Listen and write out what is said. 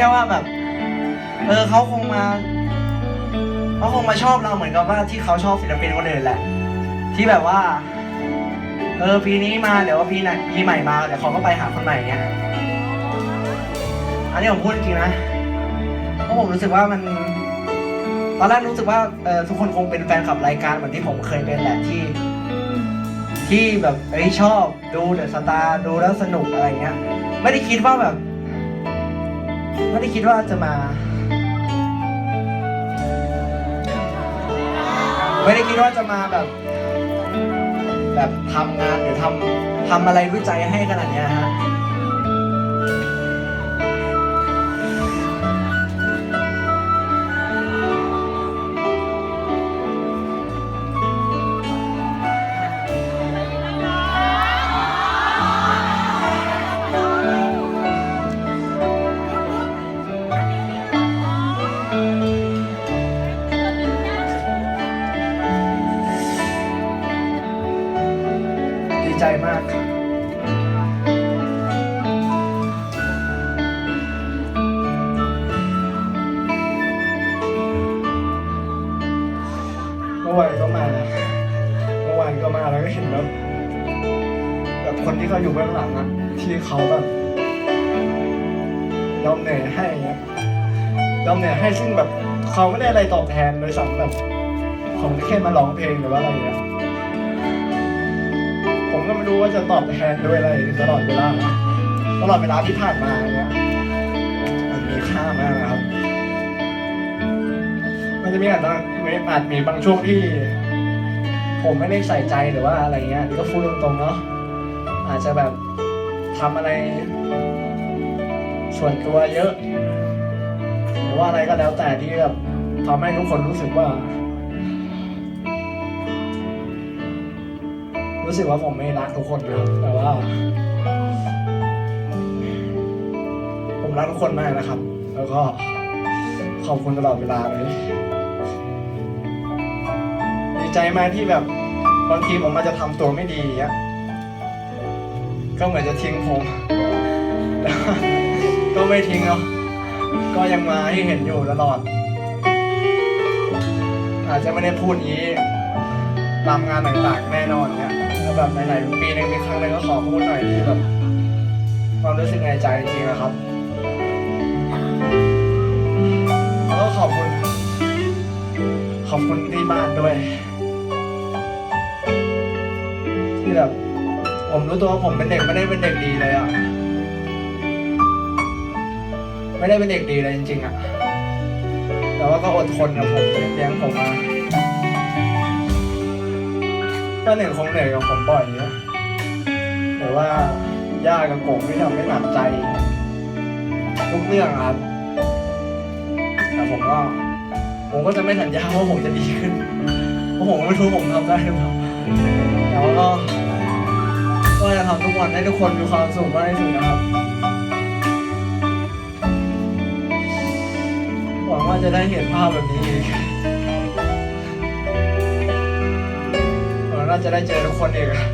ค่ว่าแบบ เออเขาคงมาเขาคงมาชอบเราเหมือนกับว่าที่เขาชอบศิลปินคนอื่นแหละ ที่แบบว่า เออปีนี้มาเดี๋ยวว่าปีไหนปีใหม่มาเดี๋ยวเขาก็ไปหาคนใหม่เงี้ยอันนี้ผมพูดจริงนะเพราะผมรู้สึกว่ามัน ตอนแรกรู้สึกว่าเออทุกคนคงเป็นแฟนคลับรายการเหมือนที่ผมเคยเป็นแหละที่ ที่แบบเอ้ยชอบดูเดอะสตาร์ดูแล้วสนุกอะไรเงี้ย ไม่ได้คิดว่าแบบ ไม่ได้คิดว่าจะมา ไม่ได้คิดว่าจะมาแบบ แบบทำงานหรือทำทำอะไรด้วยใจให้ขนาดเนี้ยฮะ มื่อวานก็มา เมื่อวานก็มาแล้วก็เห็นแบบแบบคนที่เขาอยู่เบื้องหลังอะที่เขาแบบยอมเหนื่อยให้อะยอมเหนื่อยให้ซึ่งแบบเขาไม่ได้อะไรตอบแทนเลยสัมแบบผมแค่มาร้องเพลงหรือว่าอะไรอย่างเงี้ยผมก็ไม่รู้ว่าจะตอบแทนด้วยอะไรตลอดเวลาตลอดเวลาที่ผ่านมาเนี่ยมันมีค่ามากนะครับ มันจะมีอาจ มอาจมีบางช่วงที่ ผมไม่ได้ใส่ใจหรือว่าอะไรเงี้ยนี่ก็พูดตรงๆเนาะอาจจะแบบทำอะไร ส่วนตัวเยอะ หรือว่าอะไรก็แล้วแต่ที่แบบทำให้ทุกคนรู้สึกว่า รู้สึกว่าผมไม่รักทุกคนนะครับแต่ว่า ผมรักทุกคนมากนะครับ แล้วก็ขอบคุณตลอดเวลาเลย ใจมากที่แบบบางทีผมอาจจะทำตัวไม่ดีอะก็เหมือนจะทิ้งผมก็ไม่ทิ้งเนาะก็ยังมาให้เห็นอยู่ตลอด อาจจะไม่ได้พูดอย่างนี้ตามงานต่างๆแน่นอนเนี่ยแล้วแบบไหนๆปีหนึ่งมีครั้งหนึงก็ขอพูดหน่อยที่แบบความรู้สึกในใจจริงๆนะครับแล้วก็ขอบคุณ ขอบคุณที่บ้านด้วย แบบผมรู้ตัวว่าผมเป็นเด็กไม่ได้เป็นเด็กดีเลยอะ ไม่ได้เป็นเด็กดีเลยจริงๆอะ แต่ว่าก็อดทนกับผมเลี้ยงผมมาป้าหนึ่งคงเหนื่อยกับผมบ่อยนะแต่ว่าย่ากับกงไม่ทำให้หนักใจ ทุกเรื่องครับ แต่ผมก็ ผมก็จะไม่สัญญาว่าผมจะดีขึ้น เพราะผมไม่รู้ผมทำได้หรือเปล่าแต่ว่าก็ ทำทุกวันให้ทุกคนมีความสุขมากที่สุดนะครับหวังว่าจะได้เห็นภาพแบบนี้อีกเราน่าจะได้เจอทุกคนอีกอะ